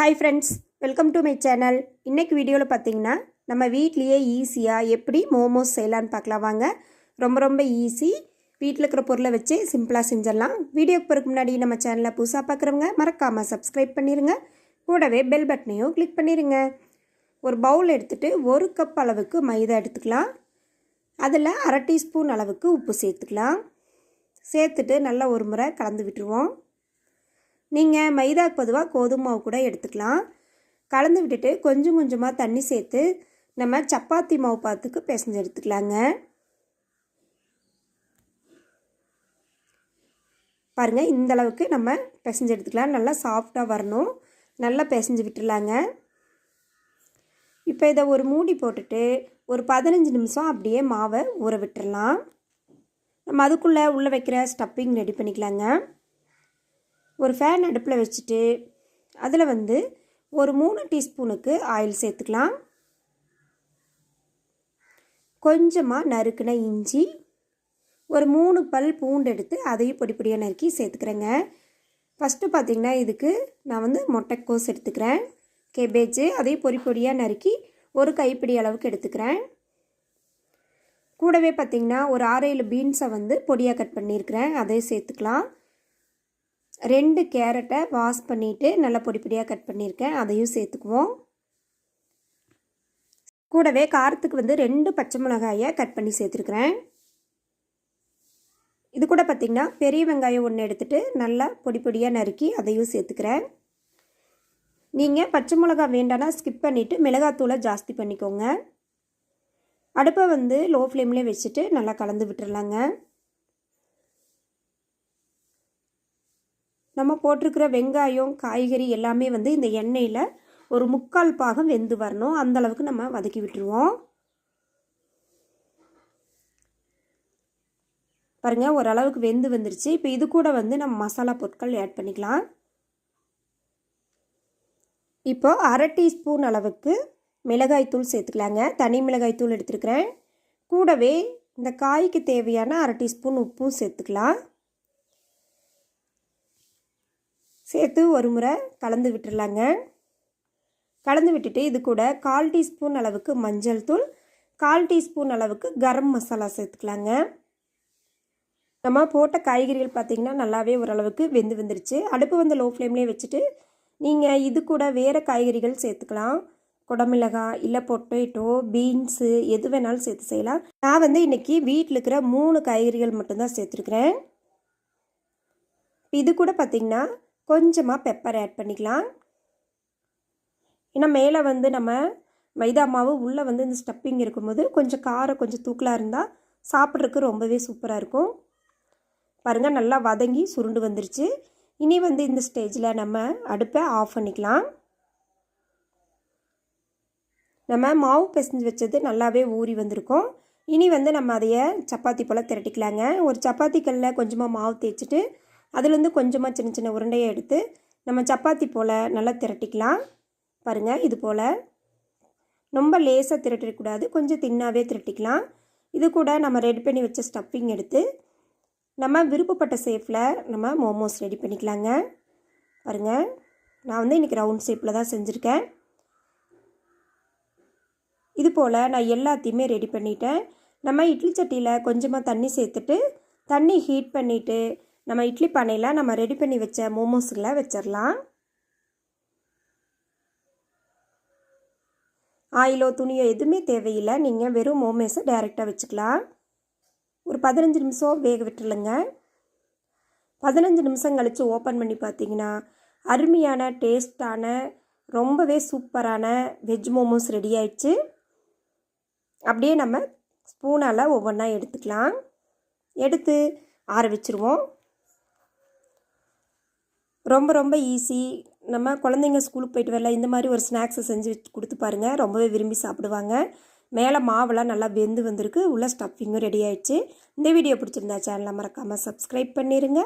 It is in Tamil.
Hi friends welcome to my channel இன்றைக்கி வீடியோவில் பார்த்தீங்கன்னா நம்ம வீட்லேயே ஈஸியாக எப்படி மோமோஸ் செய்யலான்னு பார்க்கலாம் வாங்க ரொம்ப ரொம்ப ஈஸி வீட்டில் இருக்கிற பொருளை வச்சு சிம்பிளாக செஞ்சிடலாம். வீடியோக்கு போகிறதுக்கு முன்னாடி நம்ம சேனலை புதுசாக பார்க்குறவங்க மறக்காமல் சப்ஸ்கிரைப் பண்ணிடுங்க கூடவே பெல் பட்டனையும் கிளிக் பண்ணிடுங்க ஒரு பவுல் எடுத்துகிட்டு ஒரு கப் அளவுக்கு மைதா எடுத்துக்கலாம். அதில் அரை டீஸ்பூன் அளவுக்கு உப்பு சேர்த்துக்கலாம். சேர்த்துட்டு நல்லா ஒரு முறை கலந்து விட்டுருவோம். நீங்கள் மைதாக்கு பொதுவாக கோதுமை மாவு கூட எடுத்துக்கலாம். கலந்து விட்டுட்டு கொஞ்சம் கொஞ்சமாக தண்ணி சேர்த்து நம்ம சப்பாத்தி மாவு பார்த்துக்கு பிசைஞ்சு எடுத்துக்கலாங்க. பாருங்கள் இந்த அளவுக்கு நம்ம பிசைஞ்சு எடுத்துக்கலாம். நல்லா சாஃப்டாக வரணும். நல்லா பிசைஞ்சு விட்டுலாங்க இப்போ இதை ஒரு மூடி போட்டுட்டு ஒரு பதினஞ்சு நிமிஷம் அப்படியே மாவை ஊற விட்டுடலாம் நம்ம அதுக்குள்ளே உள்ளே வைக்கிற ஸ்டப்பிங் ரெடி பண்ணிக்கலாங்க. ஒரு ஃபேன் அடுப்பில் வச்சுட்டு அதில் வந்து ஒரு மூணு டீஸ்பூனுக்கு ஆயில் சேர்த்துக்கலாம். கொஞ்சமாக நறுக்கின இஞ்சி ஒரு மூணு பல் பூண்டு எடுத்து அதையும் பொடி பொடியாக நறுக்கி சேர்த்துக்கிறேங்க. ஃபஸ்ட்டு பார்த்திங்கன்னா இதுக்கு நான் வந்து முட்டைக்கோஸ் எடுத்துக்கிறேன். கேபேஜ் அதையும் பொடி பொடியாக நறுக்கி ஒரு கைப்பிடி அளவுக்கு எடுத்துக்கிறேன். கூடவே பார்த்திங்கன்னா ஒரு ஆறு ஏழு பீன்ஸை வந்து பொடியாக கட் பண்ணியிருக்கிறேன். அதையும் சேர்த்துக்கலாம். ரெண்டு கேரட்டை வாஷ் பண்ணிவிட்டு நல்லா பொடி பொடியாக கட் பண்ணியிருக்கேன். அதையும் சேர்த்துக்குவோம். கூடவே காரத்துக்கு வந்து ரெண்டு பச்சை மிளகாயை கட் பண்ணி சேர்த்துருக்குறேன். இது கூட பார்த்திங்கன்னா பெரிய வெங்காயம் ஒன்று எடுத்துகிட்டு நல்லா பொடி பொடியாக நறுக்கி அதையும் சேர்த்துக்கிறேன். நீங்கள் பச்சை மிளகா வேண்டானா ஸ்கிப் பண்ணிவிட்டு மிளகாத்தூளை ஜாஸ்தி பண்ணிக்கோங்க. அடுப்பை வந்து லோ ஃப்ளேம்லேயே வச்சுட்டு நல்லா கலந்து விட்டுறலாங்க. நம்ம போட்டிருக்கிற வெங்காயம் காய்கறி எல்லாமே வந்து இந்த எண்ணெயில் ஒரு முக்கால் பாகம் வெந்து வரணும். அந்தளவுக்கு நம்ம வதக்கி விட்டுருவோம். பாருங்கள் ஓரளவுக்கு வெந்து வந்துருச்சு. இப்போ இது கூட வந்து நம்ம மசாலா பொருட்கள் ஆட் பண்ணிக்கலாம். இப்போ அரை டீஸ்பூன் அளவுக்கு மிளகாய்த்தூள் சேர்த்துக்கலாங்க. தனி மிளகாய்த்தூள் எடுத்துருக்கிறேன். கூடவே இந்த காய்க்கு தேவையான அரை டீஸ்பூன் உப்பும் சேர்த்துக்கலாம். சேர்த்து ஒரு முறை கலந்து விட்டுடலாங்க. கலந்து விட்டுட்டு இது கூட கால் டீஸ்பூன் அளவுக்கு மஞ்சள் தூள் கால் டீஸ்பூன் அளவுக்கு கரம் மசாலா சேர்த்துக்கலாங்க. நம்ம போட்ட காய்கறிகள் பார்த்திங்கன்னா நல்லாவே ஓரளவுக்கு வெந்து வந்துருச்சு. அடுப்பு வந்து லோ ஃப்ளேம்லேயே வச்சுட்டு நீங்கள் இது கூட வேறு காய்கறிகள் சேர்த்துக்கலாம். குடமிளகாய் இல்லை பொட்டேட்டோ பீன்ஸு எது வேணாலும் சேர்த்து செய்யலாம். நான் வந்து இன்றைக்கி வீட்டில் இருக்கிற மூணு காய்கறிகள் மட்டும்தான் சேர்த்துருக்குறேன். இது கூட பார்த்திங்கன்னா கொஞ்சமாக பெப்பர் ஆட் பண்ணிக்கலாம். ஏன்னா மேலே வந்து நம்ம மைதா மாவு உள்ளே வந்து இந்த ஸ்டப்பிங் இருக்கும்போது கொஞ்சம் காரம் கொஞ்சம் தூக்கலாக இருந்தால் சாப்பிட்றதுக்கு ரொம்பவே சூப்பராக இருக்கும். பாருங்கள் நல்லா வதங்கி சுருண்டு வந்துருச்சு. இனி வந்து இந்த ஸ்டேஜில் நம்ம அடுப்பை ஆஃப் பண்ணிக்கலாம். நம்ம மாவு பிசைஞ்சு வச்சது நல்லாவே ஊறி வந்திருக்கும். இனி வந்து நம்ம அதைய சப்பாத்தி போல் திரட்டிக்கலாங்க. ஒரு சப்பாத்தி கல்லில் கொஞ்சமாக மாவு தேய்ச்சிட்டு அதுலேருந்து கொஞ்சமாக சின்ன சின்ன உருண்டையை எடுத்து நம்ம சப்பாத்தி போல் நல்லா திரட்டிக்கலாம். பாருங்கள் இது போல். ரொம்ப லேசாக திரட்டிடக்கூடாது கொஞ்சம் தின்னாவே திரட்டிக்கலாம். இது கூட நம்ம ரெடி பண்ணி வச்ச ஸ்டஃப்பிங் எடுத்து நம்ம விருப்பப்பட்ட ஷேப்பில் நம்ம மோமோஸ் ரெடி பண்ணிக்கலாங்க. பாருங்கள் நான் வந்து இன்றைக்கி ரவுண்ட் ஷேப்பில் தான் செஞ்சுருக்கேன். இது போல் நான் எல்லாத்தையுமே ரெடி பண்ணிட்டேன். நம்ம இட்லி சட்டியில் கொஞ்சமாக தண்ணி சேர்த்துட்டு தண்ணி ஹீட் பண்ணிவிட்டு நம்ம இட்லி பானையில் நம்ம ரெடி பண்ணி வச்ச மோமோஸில் வச்சிடலாம். ஆயிலோ துணியோ எதுவுமே தேவையில்லை. நீங்கள் வெறும் மோமோஸை டைரெக்டாக வச்சுக்கலாம். ஒரு பதினஞ்சு நிமிஷம் வேக விட்டுருலுங்க பதினஞ்சு நிமிஷம் கழித்து ஓப்பன் பண்ணி பார்த்தீங்கன்னா அருமையான டேஸ்டான ரொம்பவே சூப்பரான வெஜ் மோமோஸ் ரெடி ஆயிடுச்சு. அப்படியே நம்ம ஸ்பூனால் ஒவ்வொன்றா எடுத்துக்கலாம். எடுத்து ஆற வச்சுருவோம். ரொம்ப ரொம்ப ஈஸி நம்ம குழந்தைங்க ஸ்கூலுக்கு போயிட்டு வரல இந்த மாதிரி ஒரு ஸ்நாக்ஸை செஞ்சு கொடுத்து பாருங்கள் ரொம்பவே விரும்பி சாப்பிடுவாங்க. மேலே மாவெல்லாம் நல்லா வெந்து வந்திருக்கு. உள்ள ஸ்டஃபிங்கும் ரெடி ஆயிடுச்சு. இந்த வீடியோ பிடிச்சிருந்தா சேனலை மறக்காமல் சப்ஸ்கிரைப் பண்ணிடுங்க